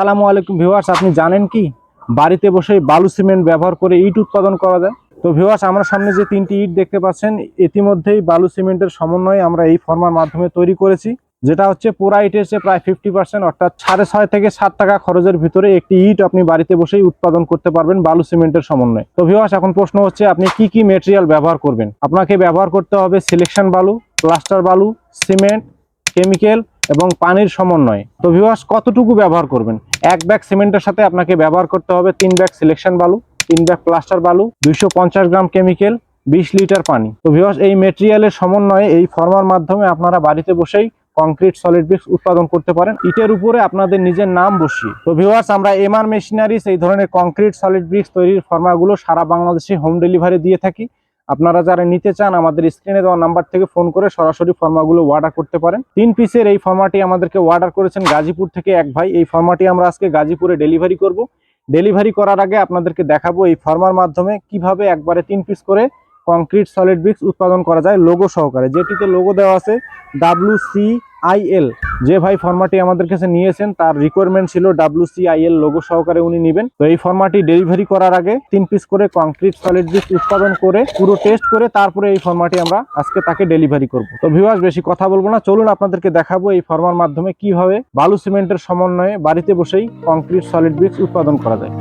আসসালামু আলাইকুম ভিউয়ার্স, আপনি জানেন কি? বাড়িতে বসে বালু সিমেন্ট ব্যবহার করে ইট উৎপাদন করা যায়। তো ভিউয়ার্স, আমার সামনে যে তিনটি ইট দেখতে পাচ্ছেন, ইতিমধ্যেই বালু সিমেন্টের সমন্বয়ে আমরা এই ফর্মার মাধ্যমে তৈরি করেছি, যেটা হচ্ছে পুরা ইটের চেয়ে প্রায় ফিফটি পার্সেন্ট অর্থাৎ সাড়ে ছয় থেকে সাত টাকা খরচের ভিতরে একটি ইট আপনি বাড়িতে বসেই উৎপাদন করতে পারবেন বালু সিমেন্টের সমন্বয়ে। তো ভিউয়ার্স, এখন প্রশ্ন হচ্ছে, আপনি কি কি মেটেরিয়াল ব্যবহার করবেন? আপনাকে ব্যবহার করতে হবে সিলেকশন বালু প্লাস্টার বালু সিমেন্ট কেমিক্যাল এবং পানির সমন্বয়। তো ভিউয়ার্স কতটুকু ব্যবহার করবেন? এক ব্যাগ সিমেন্টের সাথে আপনাকে ব্যবহার করতে হবে তিন ব্যাগ সিলেকশন বালু, তিন ব্যাগ প্লাস্টার বালু, দুইশো পঞ্চাশ গ্রাম কেমিক্যাল বিশ লিটার পানি। তো ভিউয়ার্স এই মেটেরিয়ালের সমন্বয়ে, এই ফর্মার মাধ্যমে আপনারা বাড়িতে বসেই কংক্রিট সলিড ব্রিক্স উৎপাদন করতে পারেন। ইটের উপরে আপনাদের নিজের নাম বসিয়ে। তো ভিউয়ার্স আমরা এমআর মেশিনারিজ এই ধরনের কংক্রিট সলিড ব্রিক্স তৈরির ফর্মাগুলো সারা বাংলাদেশে হোম ডেলিভারি দিয়ে থাকি। আপনারা যারা নিতে চান, আমাদের স্ক্রিনে দেওয়া নাম্বার থেকে ফোন করে সরাসরি ফর্মাগুলো অর্ডার করতে পারেন। তিন পিসের এই ফর্মাটি আমাদেরকে অর্ডার করেছেন গাজীপুর থেকে এক ভাই। এই ফর্মাটি আমরা আজকে গাজীপুরে ডেলিভারি করব। ডেলিভারি করার আগে আপনাদেরকে দেখাবো এই ফর্মার মাধ্যমে কীভাবে একবারে তিন পিস করে কংক্রিট সলিড ব্রিক্স উৎপাদন করা যায় লোগো সহকারে। যেটিতে লোগো দেওয়া আছে ডাব্লিউ সি আইএল যে ভাই ফর্মাটি আমাদের কাছে নিয়েছেন, তার রিকোয়ারমেন্ট ছিল ডাব্লিউ সি আইএল লোগো সহকারে উনি নেবেন। তো এই ফর্মাটি ডেলিভারি করার আগে তিন পিস করে কংক্রিট সলিড ব্রিক্স উৎপাদন করে, পুরো টেস্ট করে, তারপরে এই ফর্মাটি আমরা আজকে তাকে ডেলিভারি করব। তো ভিউয়ার্স বেশি কথা বলব না, চলুন আপনাদেরকে দেখাবো এই ফর্মার মাধ্যমে কীভাবে বালু সিমেন্টের সমন্বয়ে বাড়িতে বসেই কংক্রিট সলিড ব্রিক্স উৎপাদন করা যায়।